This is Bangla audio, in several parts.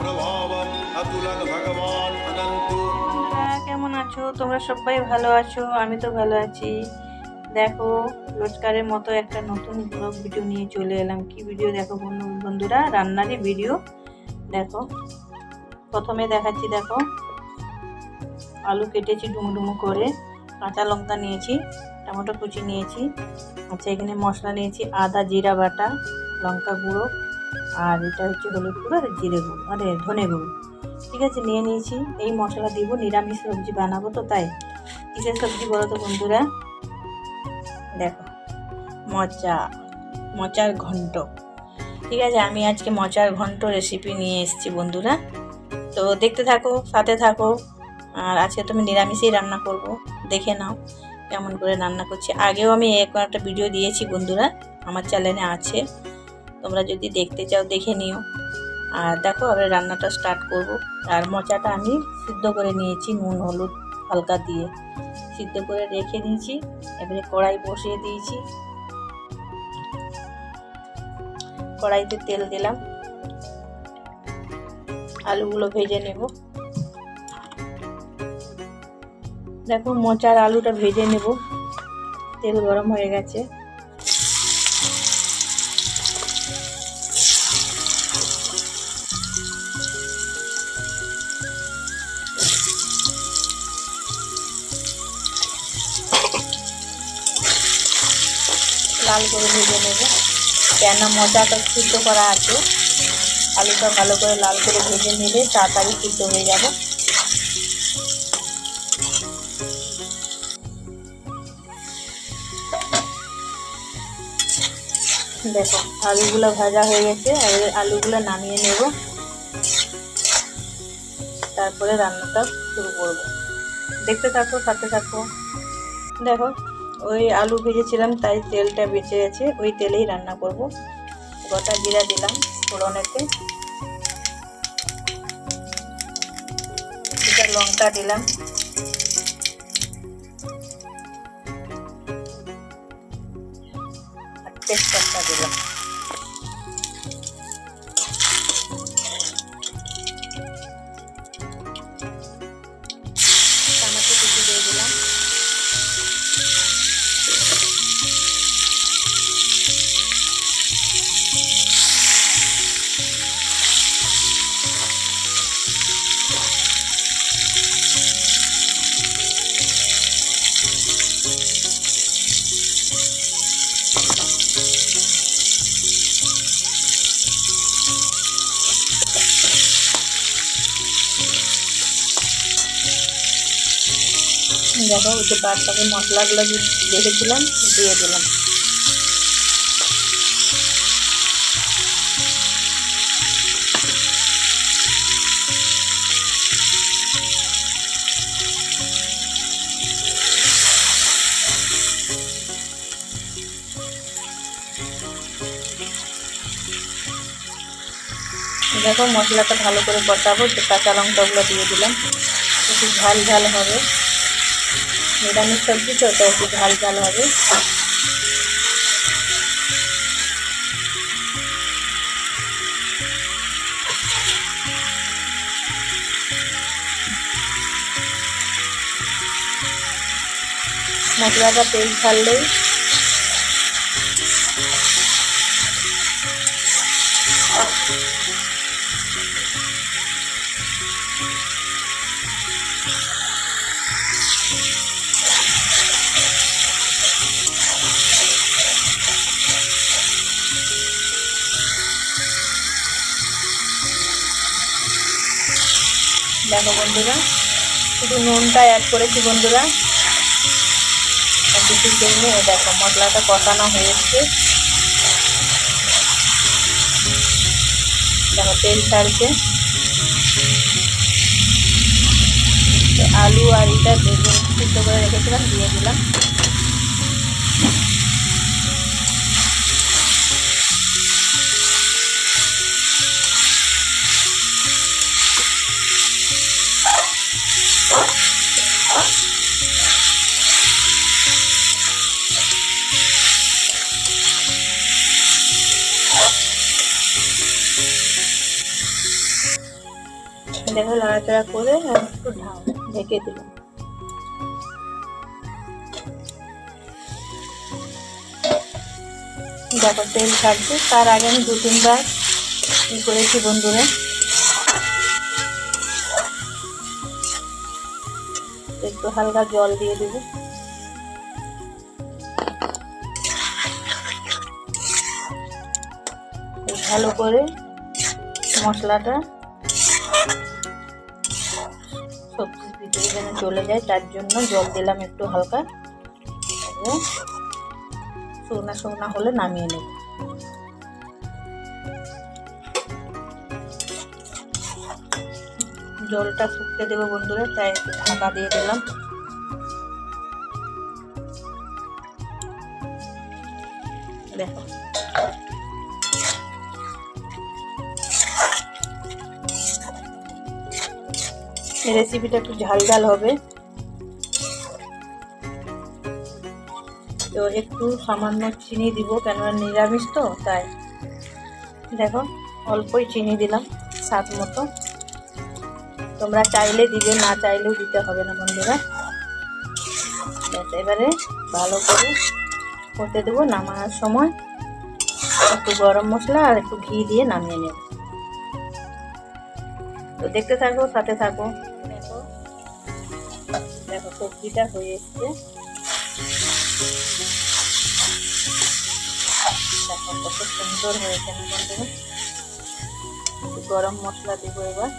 প্রভাবম কেমন আছো? তোমরা সবাই ভালো আছো, আমি তো ভালো আছি। দেখো, রোজকারের মতো একটা নতুন ব্লগ ভিডিও নিয়ে চলে এলাম। কি ভিডিও দেখো বন্ধু বন্ধুরা? রান্নারই ভিডিও। দেখো, প্রথমে দেখাচ্ছি, দেখো। আলু কেটেছি ডুমুডুমু করে, কাঁচা লঙ্কা নিয়েছি, টমেটো কুচি নিয়েছি। আচ্ছা এখানে মশলা নিয়েছি, আদা, জিরা বাটা, লঙ্কা গুঁড়ো। আর এটা হচ্ছে হলুদ গুঁড়ো আর জিরে গুঁড়ো আরে ধনে গুঁড়ো। ঠিক আছে, নিয়ে নিয়েছি। এই মশলা দিব, নিরামিষ সবজি বানাবো তো, তাই। কিসের সবজি বলো তো, বন্ধুরা? দেখো, মচা, মচার ঘন্ট। ঠিক আছে, আমি আজকে মচার ঘন্ট রেসিপি নিয়ে এসেছি, বন্ধুরা। তো দেখতে থাকো, সাথে থাকো। আর আজকে তুমি নিরামিষেই রান্না করব। দেখে নাও কেমন করে রান্না করছি। আগেও আমি এক একটা ভিডিও দিয়েছি, বন্ধুরা। আমার চ্যানেলে আছে। তোমরা যদি দেখতে চাও, দেখে নিও। আর দেখো এবার রান্নাটা স্টার্ট করব। আর মোচাটা আমি সিদ্ধ করে নিয়েছি নুন, হলুদ, হালকা দিয়ে। সিদ্ধ করে রেখে দিয়েছি, এবারে কড়াই বসিয়ে দিয়েছি। কড়াইতে তেল দিলাম। আলুগুলো ভেজে নেব। দেখো, মোচার আলুটা ভেজে নেব। তেল গরম হয়ে গেছে। লাল করে ভেজে নেব। কেন মজাটা সিদ্ধ করা আছে। আলুটা ভালো করে লাল করে ভেজে নিলে তাড়াতাড়ি সিদ্ধ হয়ে যাবে। দেখো, আলুগুলো ভাজা হয়ে গেছে। আলুগুলো নামিয়ে নেব। তারপরে রান্নাটা শুরু করব। দেখতে থাকো, সাথে থাকো। দেখো ওই আলু ভেজেছিলাম, তাই তেলটা বেঁচে গেছে, ওই তেলেই রান্না করব। গোটা জিরা দিলাম ফোড়নেতে। লঙ্কা দিলাম। আর তেজপাতা দিলাম। দেখো যে বাদবাকি মশলাগুলো রেখেছিলাম, দিয়ে দিলাম। দেখো মশলাটা ভালো করে কষাবো তো কাঁচা লঙ্কাগুলো দিয়ে দিলাম, একটু ঝাল ঝাল হবে। নিরামিষ সবজি তো তো একটু ঝাল ঝাল হবে। মশলাটা তেল ছাড়লেই দেখো বন্ধুরা, শুধু নুনটা অ্যাড করেছি বন্ধুরা। কিছুর কিছু দেয়নি দেখো, মশলাটা কষানো হয়েছে। দেখো তেল ছাড়ছে। আলু আর এটা বেগুন সিদ্ধ করে রেখেছিলাম, দিয়ে দিলাম। দেখো নাড়াচাড়া করে একটু ঢেকে দিলাম দেখো, তেল ছাড়ছে। তার আগে আমি দু, তিনবার ই করেছি বন্ধুরা। একটু হালকা জল দিয়ে দেবো। ভালো করে মশলাটা যেন চলে যায়, তার জন্য জল দিলাম একটু হালকা। শুকনা শুকনা হলে নামিয়ে নেব। জলটা শুকতে দেবো বন্ধুরা, তাই একটু ঢাকা দিয়ে দিলাম। দেখো রেসিপিটা একটু ঝাল ঝাল হবে। তো একটু সামান্য চিনি দিব, কেননা নিরামিষ তো, তাই। দেখো, অল্পই চিনি দিলাম, স্বাদ মতো। তোমরা চাইলে দিবে, না চাইলেও দিতে হবে না, বন্ধুরা। এবারে ভালো করে করতে দেবো নামানোর সময়। একটু গরম মশলা আর একটু ঘি দিয়ে নামিয়ে নেব। তো দেখতে থাকো, সাথে থাকো। দেখো, সবজিটা হয়ে এসছে। দেখো, কত সুন্দর হয়েছে গরম মশলা দেবো এবার।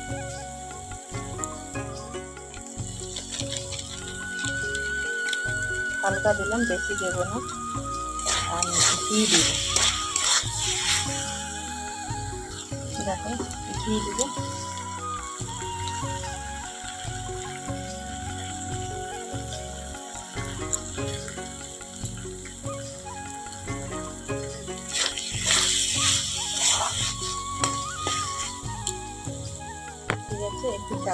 হালকা দিলাম বেশি দেবো না। আর ঘি দিব। দেখো, ঘি দিব।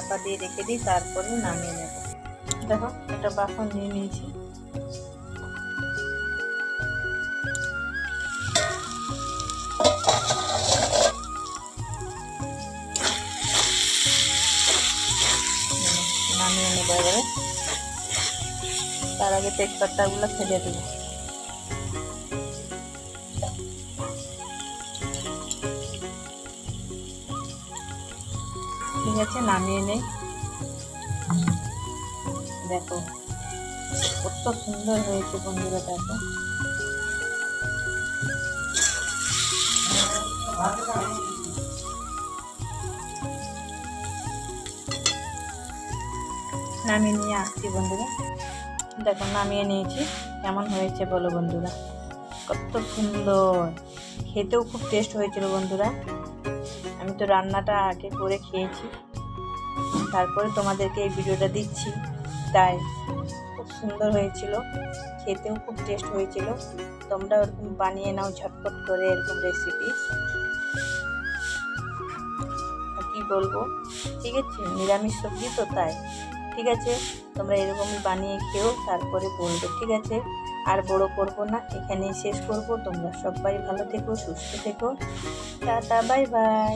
চাপা দিয়ে রেখে দিই, তারপরে নামিয়ে নেব। দেখো, একটা বাসন নিয়ে নিয়েছি। নামিয়ে নেব এবারে। তার আগে তেজপাতাগুলো ফেলে দেবো। আছে নামিয়ে নেই। দেখো, কত সুন্দর হয়েছে বন্ধুরা, দেখো। নামিয়ে নিয়ে আসছি বন্ধুরা। দেখো, নামিয়ে নিয়েছি। কেমন হয়েছে বলো বন্ধুরা? কত সুন্দর। খেতেও খুব টেস্ট হয়েছিল বন্ধুরা। আমি তো রান্নাটা আগে করে খেয়েছি। তারপরে তোমাদেরকে এই ভিডিওটা দিচ্ছি। তাই খুব সুন্দর হয়েছিল। খেতেও খুব টেস্ট হয়েছিল। তোমরা ওরকম বানিয়ে নাও ঝটপট করে এরকম রেসিপি কি বলব? ঠিক আছে? নিরামিষ সবজি তো তাই। ঠিক আছে? তোমরা এরকমই বানিয়ে খেও, তারপরে বলবে। ঠিক আছে? আর বড় করব না, এখানেই শেষ করব। তোমরা সবাই ভালো থেকো, সুস্থ থেকো। Tata, bye bye.